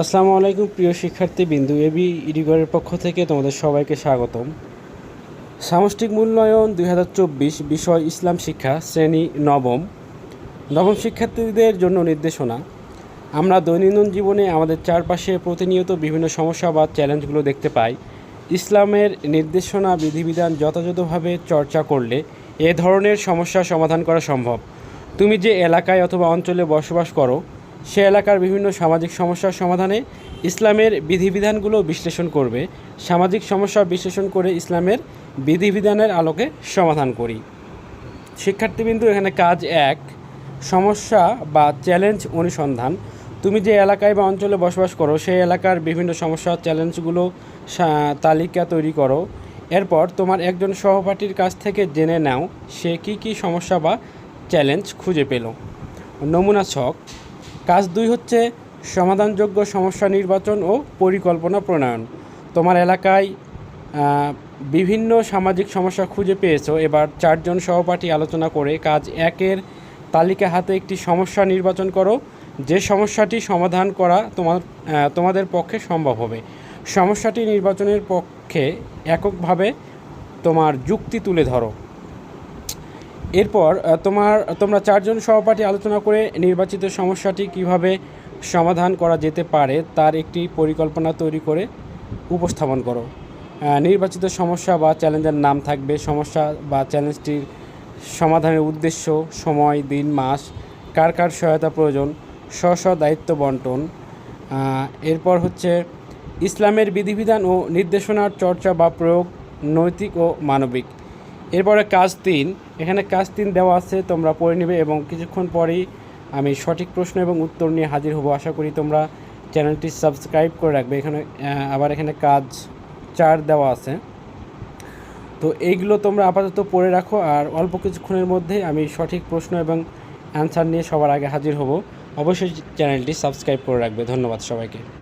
আসসালামু আলাইকুম, প্রিয় শিক্ষার্থী বিন্দু এবি ইডিগরের পক্ষ থেকে তোমাদের সবাইকে স্বাগতম। সামষ্টিক মূল্যায়ন দুই হাজার চব্বিশ, বিষয় ইসলাম শিক্ষা, শ্রেণি নবম। নবম শিক্ষার্থীদের জন্য নির্দেশনা। আমরা দৈনন্দিন জীবনে আমাদের চারপাশে প্রতিনিয়ত বিভিন্ন সমস্যা বা চ্যালেঞ্জগুলো দেখতে পাই। ইসলামের নির্দেশনা, বিধিবিধান যথাযথভাবে চর্চা করলে এ ধরনের সমস্যার সমাধান করা সম্ভব। তুমি যে এলাকায় অথবা অঞ্চলে বসবাস করো সে এলাকার বিভিন্ন সামাজিক সমস্যার সমাধানে ইসলামের বিধিবিধানগুলো বিশ্লেষণ করবে। সামাজিক সমস্যা বিশ্লেষণ করে ইসলামের বিধিবিধানের আলোকে সমাধান করি। শিক্ষার্থীবিন্দু, এখানে কাজ এক, সমস্যা বা চ্যালেঞ্জ অনুসন্ধান। তুমি যে এলাকায় বা অঞ্চলে বসবাস করো, সেই এলাকার বিভিন্ন সমস্যা, চ্যালেঞ্জগুলো তালিকা তৈরি করো। এরপর তোমার একজন সহপাঠীর কাছ থেকে জেনে নাও, সে কী কী সমস্যা বা চ্যালেঞ্জ খুঁজে পেল। নমুনা ছক কাজ দুই হচ্ছে সমাধানযোগ্য সমস্যা নির্বাচন ও পরিকল্পনা প্রণয়ন। তোমার এলাকায় বিভিন্ন সামাজিক সমস্যা খুঁজে পেয়েছ। এবার চারজন সহপাঠী আলোচনা করে কাজ একের তালিকা হাতে একটি সমস্যা নির্বাচন করো। যে সমস্যাটি সমাধান করা তোমার তোমাদের পক্ষে সম্ভব হবে। সমস্যাটি নির্বাচনের পক্ষে এককভাবে তোমার যুক্তি তুলে ধরো। এরপর তোমার, তোমরা চারজন সহপাঠী আলোচনা করে নির্বাচিত সমস্যাটি কীভাবে সমাধান করা যেতে পারে তার একটি পরিকল্পনা তৈরি করে উপস্থাপন করো। নির্বাচিত সমস্যা বা চ্যালেঞ্জের নাম থাকবে। সমস্যা বা চ্যালেঞ্জটির সমাধানের উদ্দেশ্য, সময়, দিন, মাস, কার কার সহায়তা প্রয়োজন, স্ব স্ব দায়িত্ব বন্টন। এরপর হচ্ছে, ইসলামের বিধিবিধান ও নির্দেশনার চর্চা বা প্রয়োগ নৈতিক ও মানবিক। এরপরে কাজ তিন। এখানে কাজ তিন দেওয়া আছে, তোমরা পড়ে নেবে এবং কিছুক্ষণ পরেই আমি সঠিক প্রশ্ন এবং উত্তর নিয়ে হাজির হব। আশা করি তোমরা চ্যানেলটি সাবস্ক্রাইব করে রাখবে। এখানে আবার এখানে কাজ চার দেওয়া আছে। তো এইগুলো তোমরা আপাতত পড়ে রাখো আর অল্প কিছুক্ষণের মধ্যে আমি সঠিক প্রশ্ন এবং অ্যান্সার নিয়ে সবার আগে হাজির হব। অবশ্যই চ্যানেলটি সাবস্ক্রাইব করে রাখবে। ধন্যবাদ সবাইকে।